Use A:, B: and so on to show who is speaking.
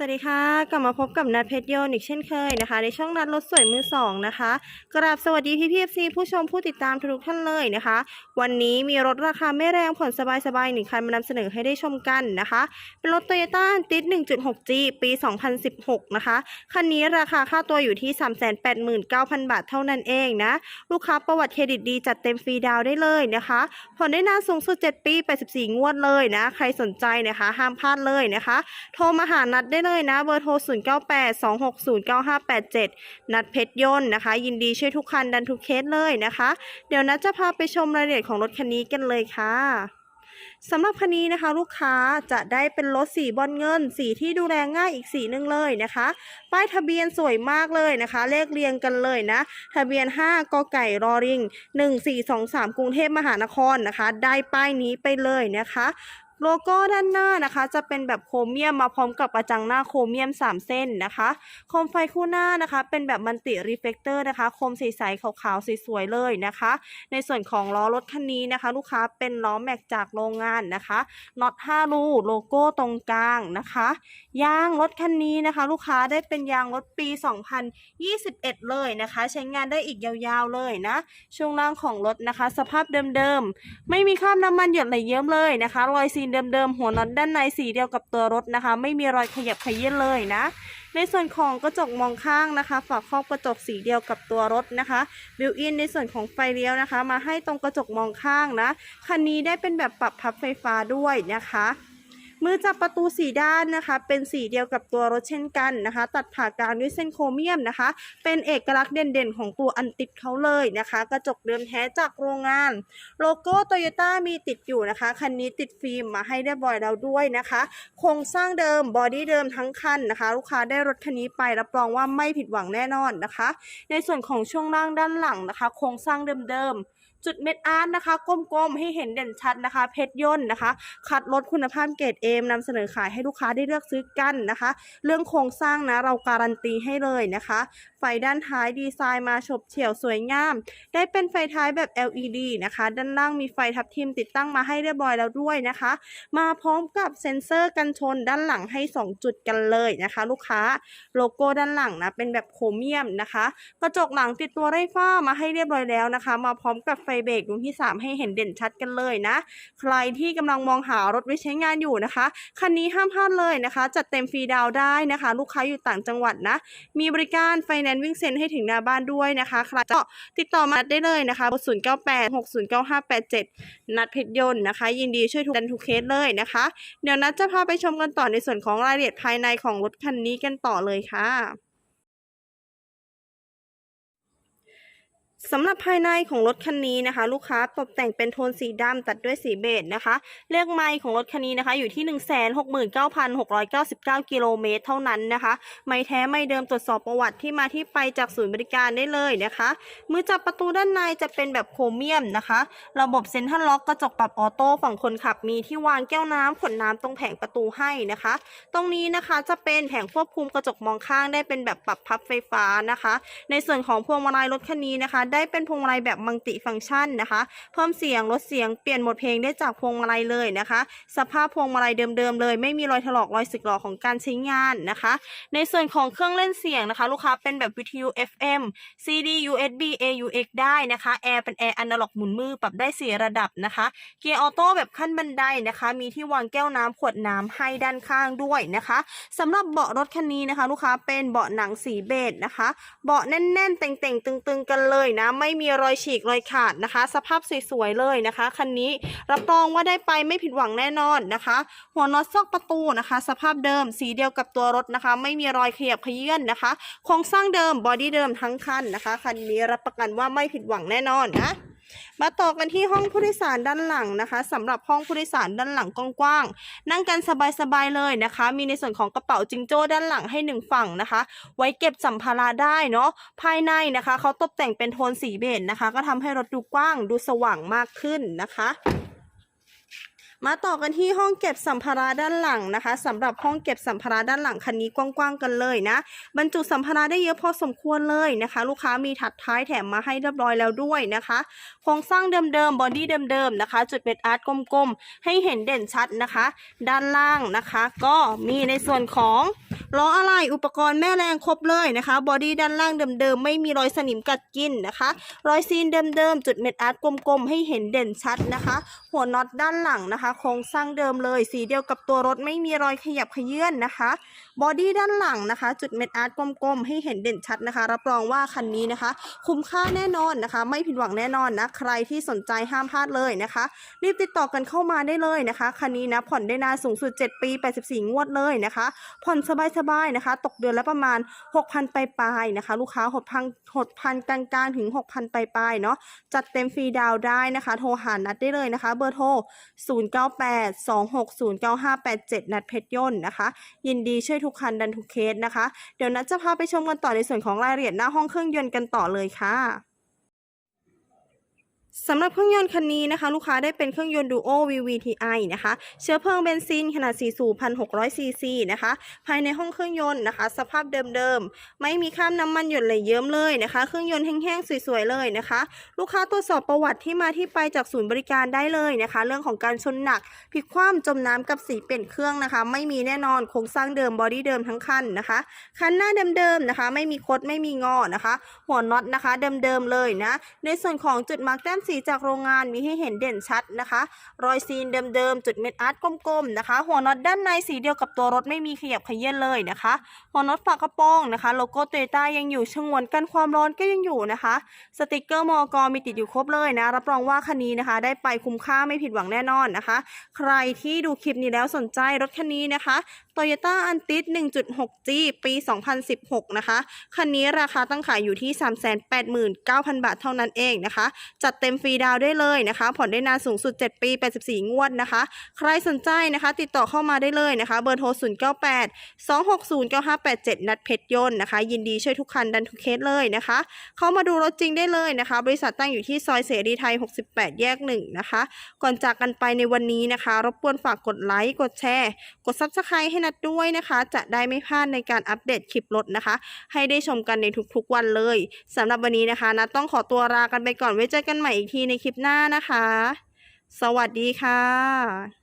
A: สวัสดีค่ะ กลับมาพบกับนัดเพชรโยนอีกเช่นเคยนะคะ ในช่องนัดรถสวยมือสองนะคะกราบสวัสดีพี่พีเอฟซีผู้ชมผู้ติดตามทุกท่านเลยนะคะ วันนี้มีรถราคาไม่แรงผ่อนสบายๆหนึ่งคันมานำเสนอให้ได้ชมกันนะคะ เป็นรถ Toyota Tiz 1.6G ปี 2016 นะคะ คันนี้ราคาค่าตัวอยู่ที่ 389,000 บาทเท่านั้นเองนะ ลูกค้าประวัติเครดิตดีจัดเต็มฟรีดาวได้เลยนะคะผ่อนได้นานสูงสุด 7 ปี 84 งวดเลยนะ ใครสนใจนะคะ ห้ามพลาดเลยนะคะ โทรมาหานัดได้เลยนะเบอร์โทร 0982609587 นัดเพชรยนต์นะคะ ยินดีช่วยทุกคันดันทุกเคสเลยนะคะ เดี๋ยวนัดจะพาไปชมรายละเอียดของรถคันนี้กันเลยค่ะสำหรับคันนี้นะคะลูกค้าจะได้เป็นรถสีบอลเงิน สีที่ดูแลง่ายอีกสีหนึ่งเลยนะคะ ป้ายทะเบียนสวยมากเลยนะคะ เลขเรียงกันเลยนะ ทะเบียน 5กไก่รอริง 1423 กรุงเทพมหานครนะคะ ได้ป้ายนี้ไปเลยนะคะ โลโก้ด้านหน้านะคะ จะเป็นแบบโครเมียมมาพร้อมกับกระจังหน้าโครเมียม 3 เส้นนะคะโคมไฟคู่หน้านะคะ เป็นแบบมันติรีเฟกเตอร์นะคะโคมใสๆขาวๆสวยๆเลยนะคะ ในส่วนของล้อรถคันนี้นะคะ ลูกค้าเป็นล้อแม็กจากโรงงานนะคะน็อต5รูโลโก้ตรงกลางนะคะยางรถคันนี้นะคะ ลูกค้าได้เป็นยางรถปี 2021 เลยนะคะ ใช้งานได้อีกยาวๆเลยนะ ช่วงล่างของรถนะคะ สภาพเดิมๆไม่มีคราบน้ำมันหยดไหลเยิ้มเลยนะคะรอยซีนเดิมๆ หัวน็อตด้านในสีเดียวกับตัวรถนะคะ ไม่มีรอยขยับขยื่นเลยนะ ในส่วนของกระจกมองข้างนะคะ ฝาครอบกระจกสีเดียวกับตัวรถนะคะบิวอินในส่วนของไฟเลี้ยวนะคะ มาให้ตรงกระจกมองข้างนะ คันนี้ได้เป็นแบบปรับพับไฟฟ้าด้วยนะคะ มือจับประตูสีด้านนะคะ เป็นสีเดียวกับตัวรถเช่นกันนะคะ ตัดผ่ากลางด้วยเส้นโครเมียมนะคะ เป็นเอกลักษณ์เด่นๆ ของตัวอันติดเขาเลยนะคะ กระจกเดิมแท้จากโรงงาน โลโก้โตโยต้ามีติดอยู่นะคะ คันนี้ติดฟิล์มมาให้เรียบร้อยแล้วด้วยนะคะ โครงสร้างเดิมบอดี้เดิมทั้งคันนะคะ ลูกค้าได้รถคันนี้ไปรับรองว่าไม่ผิดหวังแน่นอนนะคะ ในส่วนของช่วงล่างด้านหลังนะคะ โครงสร้างเดิมๆ จุดเม็ดอาร์ตนะคะกลมๆ ให้เห็นเด่นชัดนะคะ เพชรย่นนะคะ คัดลดคุณภาพเกรดเอมนำเสนอขายให้ลูกค้าได้เลือกซื้อกันนะคะ เรื่องโครงสร้างนะ เราการันตีให้เลยนะคะ ไฟด้านท้ายดีไซน์มาฉบเฉี่ยวสวยงาม ได้เป็นไฟท้ายแบบ LED นะคะ ด้านล่างมีไฟทับทิมติดตั้งมาให้เรียบร้อยแล้วด้วยนะคะ มาพร้อมกับเซ็นเซอร์กันชนด้านหลังให้ 2 จุดกันเลยนะคะ ลูกค้าโลโก้ด้านหลังนะเป็นแบบโครเมียมนะคะ กระจกหลังติดตัวไร้ฝ้ามาให้เรียบร้อยแล้วนะคะ มาพร้อมกับฟเบรกดวงที่ 3 ให้เห็นเด่นชัดกันเลยนะ ใครที่กำลังมองหารถไว้ใช้งานอยู่นะคะ คันนี้ห้ามพลาดเลยนะคะ จัดเต็มฟรีดาวได้นะคะ ลูกค้าอยู่ต่างจังหวัดนะ มีบริการไฟแนนซ์วิ่งเซ็นให้ถึงหน้าบ้านด้วยนะคะใครก็ติดต่อมาได้เลยนะคะ0 9 8 6 0 9 5 8 7 นัดเพชรยนต์นะคะ ยินดีช่วยทุกกันทุกเคสเลยนะคะ เดี๋ยวนัดจะพาไปชมกันต่อในส่วนของรายละเอียดภายในของรถคันนี้กันต่อเลยค่ะ สำหรับภายในของรถคันนี้นะคะ ลูกค้าตกแต่งเป็นโทนสีดำตัดด้วยสีเบจนะคะเลขไมล์ของรถคันนี้นะคะ อยู่ที่ 169,699 กิโลเมตรเท่านั้นนะคะ ไม่แท้ไม่เดิมตรวจสอบประวัติที่มาที่ไปจากศูนย์บริการได้เลยนะคะ มือจับประตูด้านในจะเป็นแบบโครเมียมนะคะ ระบบเซ็นทรัลล็อกกระจกปรับออโต้ฝั่งคนขับมีที่วางแก้วน้ำขวดน้ำตรงแผงประตูให้นะคะ ตรงนี้นะคะจะเป็นแผงควบคุมกระจกมองข้างได้เป็นแบบปรับพับไฟฟ้านะคะ ในส่วนของพวงมาลัยรถคันนี้นะคะได้เป็นพวงมาลัยแบบมัลติฟังก์ชันนะคะ เพิ่มเสียงลดเสียงเปลี่ยนหมดเพลงได้จากพวงมาลัยเลยนะคะ สภาพพวงมาลัยเดิมๆเลย ไม่มีรอยถลอกรอยสึกหรอของการใช้งานนะคะ ในส่วนของเครื่องเล่นเสียงนะคะ ลูกค้าเป็นแบบวิทยุ FM CD USB AUX ได้นะคะแอร์เป็นแอร์อนาล็อกหมุนมือปรับได้สี่ระดับนะคะ เกียร์ออโต้แบบขั้นบันไดนะคะ มีที่วางแก้วน้ำขวดน้ำให้ด้านข้างด้วยนะคะสำหรับเบาะรถคันนี้นะคะ ลูกค้าเป็นเบาะหนังสีเบจนะคะ เบาะแน่นๆเต่งๆ ตึงๆกันเลยนะ ไม่มีรอยฉีกรอยขาดนะคะ สภาพสวยๆเลยนะคะ คันนี้รับรองว่าได้ไปไม่ผิดหวังแน่นอนนะคะ หัวน็อตซอกประตูนะคะ สภาพเดิมสีเดียวกับตัวรถนะคะ ไม่มีรอยขยับเขยื่นนะคะโครงสร้างเดิมบอดี้เดิมทั้งคันนะคะคันนี้รับประกันว่าไม่ผิดหวังแน่นอนนะ มาต่อกันที่ห้องผู้โดยสารด้านหลังนะคะสำหรับห้องผู้โดยสารด้านหลังกว้างๆนั่งกันสบายๆเลยนะคะ มีในส่วนของกระเป๋าจิงโจ้ด้านหลังให้หนึ่งฝั่งนะคะ ไว้เก็บสัมภาระได้เนาะภายในนะคะเขาตกแต่งเป็นโทนสีเบจนะคะ ก็ทำให้รถดูกว้างดูสว่างมากขึ้นนะคะ มาต่อกันที่ห้องเก็บสัมภาระด้านหลังนะคะสำหรับห้องเก็บสัมภาระด้านหลังคันนี้กว้างๆกันเลยนะ บรรจุสัมภาระได้เยอะพอสมควรเลยนะคะ ลูกค้ามีถัดท้ายแถมมาให้เรียบร้อยแล้วด้วยนะคะ โครงสร้างเดิมๆบอดี้เดิมๆนะคะ จุดเป็นอาร์ตกลมๆ ให้เห็นเด่นชัดนะคะ ด้านล่างนะคะ ก็มีในส่วนของล้ออะไรอุปกรณ์แม่แรงครบเลยนะคะ บอดี้ด้านล่างเดิมๆ ไม่มีรอยสนิมกัดกินนะคะ รอยซีนเดิมๆ จุดเม็ดอาร์ตกลมๆ ให้เห็นเด่นชัดนะคะ หัวน็อตด้านหลังนะคะโครงสร้างเดิมเลย สีเดียวกับตัวรถไม่มีรอยขยับขยื่นนะคะบอดี้ด้านหลังนะคะ จุดเม็ดอาร์ตกลมๆ ให้เห็นเด่นชัดนะคะ รับรองว่าคันนี้นะคะ คุ้มค่าแน่นอนนะคะ ไม่ผิดหวังแน่นอนนะ ใครที่สนใจห้ามพลาดเลยนะคะ รีบติดต่อกันเข้ามาได้เลยนะคะ คันนี้นะผ่อนได้นานสูงสุด 7 ปี 84 งวดเลยนะคะ ผ่อนสบายๆนะคะ ตกเดือนละประมาณ 6,000ปลายๆนะคะ ลูกค้าหดพันหดพันกลางๆถึง 6,000ปลายๆเนาะจัดเต็มฟรีดาวได้นะคะ โทรหานัดได้เลยนะคะ เบอร์โทร0982609587 นัดเพชรย่นต์นะคะ ยินดีช่วยทุกคันดันทุกเคสนะคะ เดี๋ยวนัดจะพาไปชมกันต่อในส่วนของรายละเอียดหน้าห้องเครื่องยนต์กันต่อเลยค่ะ สำหรับเครื่องยนต์คันนี้นะคะ ลูกค้าได้เป็นเครื่องยนต์ Duo VVTi นะคะ เชื้อเพลิงเบนซินขนาด 4 สูบ 1,600 ซีซีนะคะ ภายในห้องเครื่องยนต์นะคะ สภาพเดิมๆ ไม่มีคราบน้ำมันหยดไหลเยิ้มเลยนะคะ เครื่องยนต์แห้งๆ สวยๆ เลยนะคะ ลูกค้าตรวจสอบประวัติที่มาที่ไปจากศูนย์บริการได้เลยนะคะ เรื่องของการชนหนักพลิกคว่ำจมน้ำกับสีเปลี่ยนเครื่องนะคะ ไม่มีแน่นอนโครงสร้างเดิมบอดี้เดิมทั้งคันนะคะคันหน้าเดิมๆนะคะ ไม่มีคดไม่มีงอนะคะ หัวน็อตนะคะ เดิมๆเลยนะ ในส่วนของจุดมาร์กแต้มสีจากโรงงานมีให้เห็นเด่นชัดนะคะ รอยซีนเดิมๆ จุดเม็ดอาร์ตกลมๆนะคะ หัวน็อตด้านในสีเดียวกับตัวรถไม่มีขยับขยื้อนเลยนะคะ หัวน็อตฝากระโปรงนะคะ โลโก้โตโยต้ายังอยู่ชงวนกันความร้อนก็ยังอยู่นะคะ สติกเกอร์มอกมีติดอยู่ครบเลยนะ รับรองว่าคันนี้นะคะ ได้ไปคุ้มค่าไม่ผิดหวังแน่นอนนะคะ ใครที่ดูคลิปนี้แล้วสนใจรถคันนี้นะคะ Toyota a n t i s 1.6G ปี 2016 นะคะ คันนี้ราคาตั้งขายอยู่ที่ 389,000 บาทเท่านั้นเองนะคะ จัดเต็มฟรีดาวได้เลยนะคะ ผ่อนได้นานสูงสุด 7 ปี 84 งวดนะคะ ใครสนใจนะคะ ติดต่อเข้ามาได้เลยนะคะ เบอร์โทร 098 260 9587 นัดเพชรยนต์นะคะ ยินดีช่วยทุกคันดันทุกเคสเลยนะคะ เข้ามาดูรถจริงได้เลยนะคะ บริษัทตั้งอยู่ที่ซอยเสรีไทย 68 แยก 1 นะคะ ก่อนจากกันไปในวันนี้นะคะ รบกวนฝากกดไลค์ กดแชร์ กด Subscribe ให้นัดด้วยนะคะ จะได้ไม่พลาดในการอัปเดตคลิปรถนะคะ ให้ได้ชมกันในทุกๆวันเลยสำหรับวันนี้นะคะนัดต้องขอตัวลากันไปก่อนไว้เจอกันใหม่อีกทีในคลิปหน้านะคะ สวัสดีค่ะ